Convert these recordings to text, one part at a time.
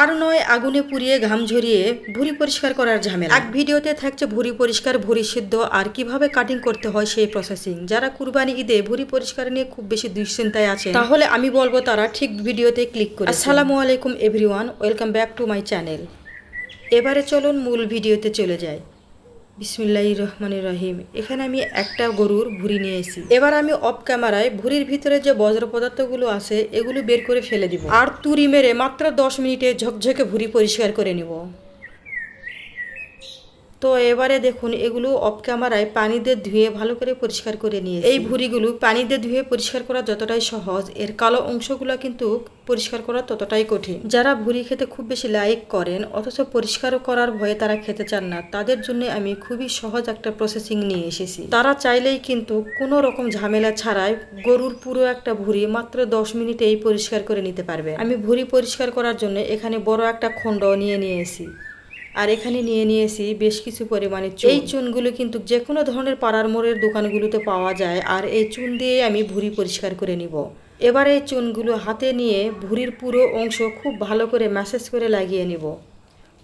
আর নয় আগুনে পুড়িয়ে ঘাম ঝরিয়ে ভুঁড়ি পরিষ্কার করার ঝামেলা। এক ভিডিওতে থাকছে ভুঁড়ি পরিষ্কার ভুঁড়ি সিদ্ধ আর কীভাবে কাটিং করতে হয় সেই প্রসেসিং যারা কুরবানি ঈদে ভুঁড়ি পরিষ্কার নিয়ে খুব বেশি দুশ্চিন্তায় আছে তাহলে আমি বলব তারা ঠিক ভিডিওতে ক্লিক করে আসসালামু আলাইকুম everyone welcome back to my channel এবারে চলুন মূল ভিডিওতে চলে যাই। বিসমিল্লাহ রহমানের রহিম এখানে আমি একটা গরুর ভুড়ি নিয়ে এসেছি। এবার আমি অফ ক্যামেরায় ভুড়ির ভিতরে যে বজ্র পদার্থগুলো আছে, এগুলো বের করে ফেলে দিব। আর তুরি মেরে মাত্র দশ মিনিটে ঝকঝকে ভুড়ি পরিষ্কার করে নিব। তো এবারে দেখুন, এগুলো অফ ক্যামেরায় পানি দিয়ে ধুয়ে ভালো করে পরিষ্কার করে নিয়ে এই ভুঁড়িগুলো পানি দিয়ে ধুয়ে পরিষ্কার করা যতটাই সহজ, এর কালো অংশগুলো কিন্তু পরিষ্কার করা ততটাই কঠিন। যারা ভুঁড়ি খেতে খুব বেশি লাইক করেন, অথচ পরিষ্কার করার ভয়ে তারা খেতে চান না, তাদের জন্য আমি খুবই সহজ একটা প্রসেসিং নিয়ে এসেছি। তারা চাইলেই কিন্তু কোনো রকম ঝামেলা ছাড়াই গরুর পুরো একটা ভুঁড়ি মাত্র দশ মিনিটেই পরিষ্কার করে নিতে পারবে। আমি ভুঁড়ি পরিষ্কার করার জন্য এখানে বড় একটা খণ্ড নিয়ে নিয়েছি। আর এখানে নিয়ে নিয়েছি বেশ কিছু পরিমাণে চুন। এই চুনগুলো কিন্তু যে কোনো ধরনের পাড়ার মোড়ের দোকানগুলোতে পাওয়া যায়, আর এই চুন দিয়ে আমি ভুঁড়ি পরিষ্কার করে নিব। এবার এই চুনগুলো হাতে নিয়ে ভুঁড়ির পুরো অংশ খুব ভালো করে ম্যাসেজ করে লাগিয়ে নিব।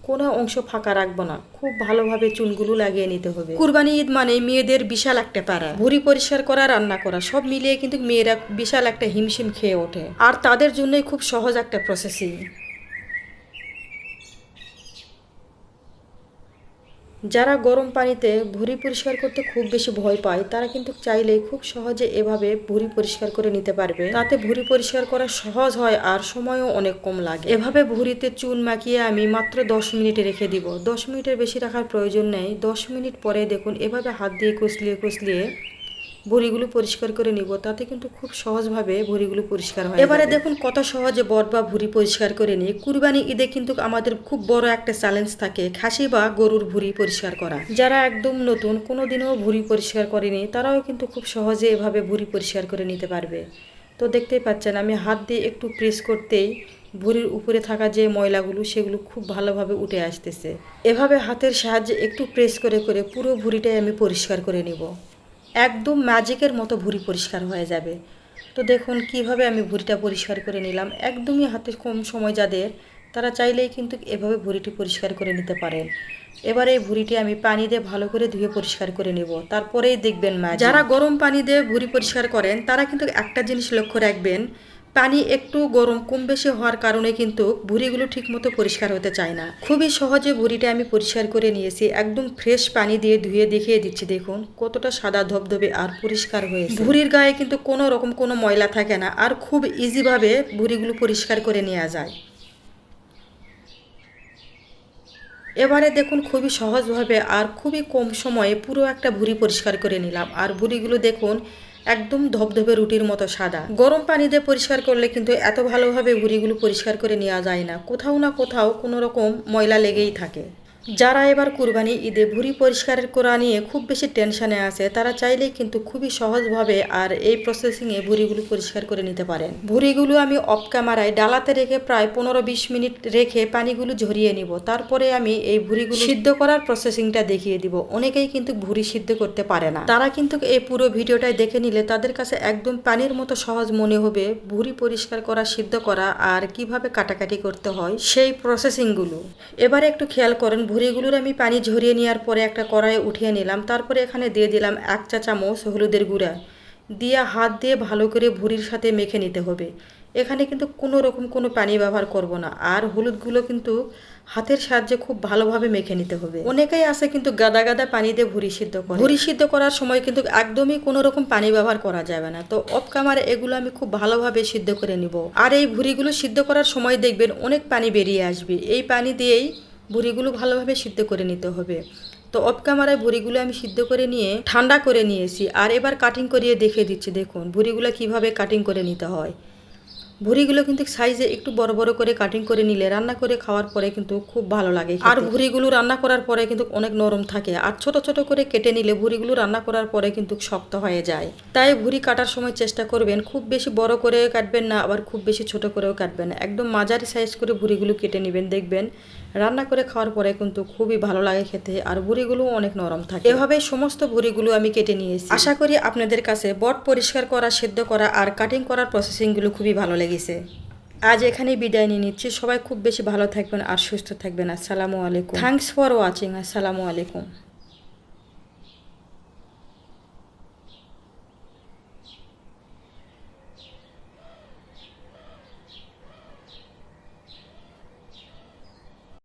কোনো অংশ ফাঁকা রাখব না, খুব ভালোভাবে চুনগুলো লাগিয়ে নিতে হবে। কুরবানি ঈদ মানে মেয়েদের বিশাল একটা পাড়া ভুঁড়ি পরিষ্কার করা, রান্না করা, সব মিলিয়ে কিন্তু মেয়েরা বিশাল একটা হিমশিম খেয়ে ওঠে। আর তাদের জন্যই খুব সহজ একটা প্রসেসিং যারা গরম পানিতে ভুঁড়ি পরিষ্কার করতে খুব বেশি ভয় পায়, তারা কিন্তু চাইলে খুব সহজে এভাবে ভুঁড়ি পরিষ্কার করে নিতে পারবে। তাতে ভুঁড়ি পরিষ্কার করা সহজ হয় আর সময়ও অনেক কম লাগে। এভাবে ভুঁড়িতে চুন মাখিয়ে আমি মাত্র দশ মিনিটে রেখে দিব। দশ মিনিটের বেশি রাখার প্রয়োজন নেই। দশ মিনিট পরে দেখুন, এভাবে হাত দিয়ে কষলিয়ে কষলিয়ে ভুঁড়িগুলো পরিষ্কার করে নিব। তাতে কিন্তু খুব সহজভাবে ভুঁড়িগুলো পরিষ্কার হয় এবারে দেখুন কত সহজে বট বা ভুঁড়ি পরিষ্কার করে নিই। কুরবানি ঈদে কিন্তু আমাদের খুব বড় একটা চ্যালেঞ্জ থাকে খাসি বা গরুর ভুঁড়ি পরিষ্কার করা। যারা একদম নতুন কোনো দিনও ভুঁড়ি পরিষ্কার করেনি তারাও কিন্তু খুব সহজে এভাবে ভুঁড়ি পরিষ্কার করে নিতে পারবে। তো দেখতেই পাচ্ছেন আমি হাত দিয়ে একটু প্রেস করতেই ভুঁড়ির উপরে থাকা যে ময়লাগুলো সেগুলো খুব ভালোভাবে উঠে আসতেছে। এভাবে হাতের সাহায্যে একটু প্রেস করে করে পুরো ভুঁড়িটাই আমি পরিষ্কার করে নিব। একদম ম্যাজিকের মতো ভুড়ি পরিষ্কার হয়ে যাবে। তো দেখুন, কীভাবে আমি ভুড়িটা পরিষ্কার করে নিলাম। একদমই হাতে কম সময় যাদের, তারা চাইলেই কিন্তু এভাবে ভুড়িটি পরিষ্কার করে নিতে পারেন। এবার এই ভুড়িটি আমি পানি দিয়ে ভালো করে ধুয়ে পরিষ্কার করে নেব। তারপরেই দেখবেন মা যারা গরম পানি দিয়ে ভুড়ি পরিষ্কার করেন, তারা কিন্তু একটা জিনিস লক্ষ্য রাখবেন পানি একটু গরম, কম বেশি হওয়ার কারণে কিন্তু ভুঁড়িগুলো ঠিকমতো পরিষ্কার হতে চায় না। খুবই সহজে ভুঁড়িটা আমি পরিষ্কার করে নিয়েছি, একদম ফ্রেশ পানি দিয়ে ধুয়ে দেখিয়ে দিচ্ছি, দেখুন কতটা সাদা ধবধবে আর পরিষ্কার হয়েছে। ভুঁড়ির গায়ে কিন্তু কোনো রকম কোনো ময়লা থাকে না আর খুব ইজিভাবে ভুঁড়িগুলো পরিষ্কার করে নেওয়া যায়। এবারে দেখুন খুবই সহজভাবে আর খুবই কম সময়ে পুরো একটা ভুঁড়ি পরিষ্কার করে নিলাম। আর ভুঁড়িগুলো দেখুন একদম ধবধবে রুটির মতো সাদা। গরম পানি দিয়ে পরিষ্কার করলে কিন্তু এত ভালোভাবে ভুড়িগুলো পরিষ্কার করে নেওয়া যায় না। কোথাও না কোথাও কোনো রকম ময়লা লেগেই থাকে। যারা এবার কুরবানি ঈদে ভুঁড়ি পরিষ্কার করা নিয়ে খুব বেশি টেনশনে আছে, তারা চাইলেই কিন্তু খুবই সহজভাবে আর এই প্রসেসিংয়ে ভুঁড়িগুলো পরিষ্কার করে নিতে পারেন। ভুঁড়িগুলো আমি অফ ক্যামেরায় ডালাতে রেখে প্রায় পনেরো বিশ মিনিট রেখে পানিগুলো ঝরিয়ে নিব। তারপরে আমি এই ভুঁড়িগুলো সিদ্ধ করার প্রসেসিংটা দেখিয়ে দিব। অনেকেই কিন্তু ভুঁড়ি সিদ্ধ করতে পারে না। তারা কিন্তু এই পুরো ভিডিওটাই দেখে নিলে তাদের কাছে একদম পানির মতো সহজ মনে হবে ভুঁড়ি পরিষ্কার করা, সিদ্ধ করা আর কীভাবে কাটাকাটি করতে হয় সেই প্রসেসিংগুলো এবারে একটু খেয়াল করেন ভুঁড়িগুলোর আমি পানি ঝরিয়ে নেওয়ার পরে একটা কড়াইয়ে উঠিয়ে নিলাম। তারপরে এখানে দিয়ে দিলাম এক চা চামচ হলুদের গুঁড়া। দিয়ে হাত দিয়ে ভালো করে ভুঁড়ির সাথে মেখে নিতে হবে। এখানে কিন্তু কোনো রকম কোনো পানি ব্যবহার করব না। আর হলুদগুলো কিন্তু হাতের সাহায্যে খুব ভালোভাবে মেখে নিতে হবে। অনেকেই আছে কিন্তু গাদা গাদা পানি দিয়ে ভুঁড়ি সিদ্ধ করে। ভুঁড়ি সিদ্ধ করার সময় কিন্তু একদমই কোনো রকম পানি ব্যবহার করা যাবে না। তো অফ ক্যামেরা এগুলো আমি খুব ভালোভাবে সিদ্ধ করে নিব। আর এই ভুঁড়িগুলো সিদ্ধ করার সময় দেখবেন অনেক পানি বেরিয়ে আসবে। এই পানি দিয়েই ভুঁড়িগুলো ভালোভাবে সিদ্ধ করে নিতে হবে। তো অফ ক্যামেরায় ভুড়িগুলো আমি সিদ্ধ করে নিয়ে ঠান্ডা করে নিয়েছি। আর এবার কাটিং করিয়ে দেখিয়ে দিচ্ছি, দেখুন ভুঁড়িগুলো কীভাবে কাটিং করে নিতে হয়। ভুঁড়িগুলো কিন্তু সাইজে একটু বড় বড় করে কাটিং করে নিলে, রান্না করে খাওয়ার পরে কিন্তু খুব ভালো লাগে আর ভুঁড়িগুলো রান্না করার পরে কিন্তু অনেক নরম থাকে, আর ছোট ছোট করে কেটে নিলে ভুঁড়িগুলো রান্না করার পরে কিন্তু শক্ত হয়ে যায়। তাই ভুঁড়ি কাটার সময় চেষ্টা করবেন, খুব বেশি বড় করে কাটবেন না, আবার খুব বেশি ছোট করেও কাটবেন না। একদম মাঝারি সাইজ করে ভুঁড়িগুলো কেটে নেবেন, দেখবেন রান্না করে খাওয়ার পরে কিন্তু খুবই ভালো লাগে খেতে, আর ভুঁড়িগুলো অনেক নরম থাকে। এভাবে সমস্ত ভুঁড়িগুলো আমি কেটে নিয়েছি। আশা করি আপনাদের কাছে বট পরিষ্কার করা, সেদ্ধ করা, আর কাটিং করার প্রসেসিংগুলো খুবই ভালো লেগেছে আজ এখানেই বিদায় নিয়ে নিচ্ছি। সবাই খুব বেশি ভালো থাকবেন আর সুস্থ থাকবেন। আসসালামু আলাইকুম। থ্যাংকস ফর ওয়াচিং আসসালামু আলাইকুম।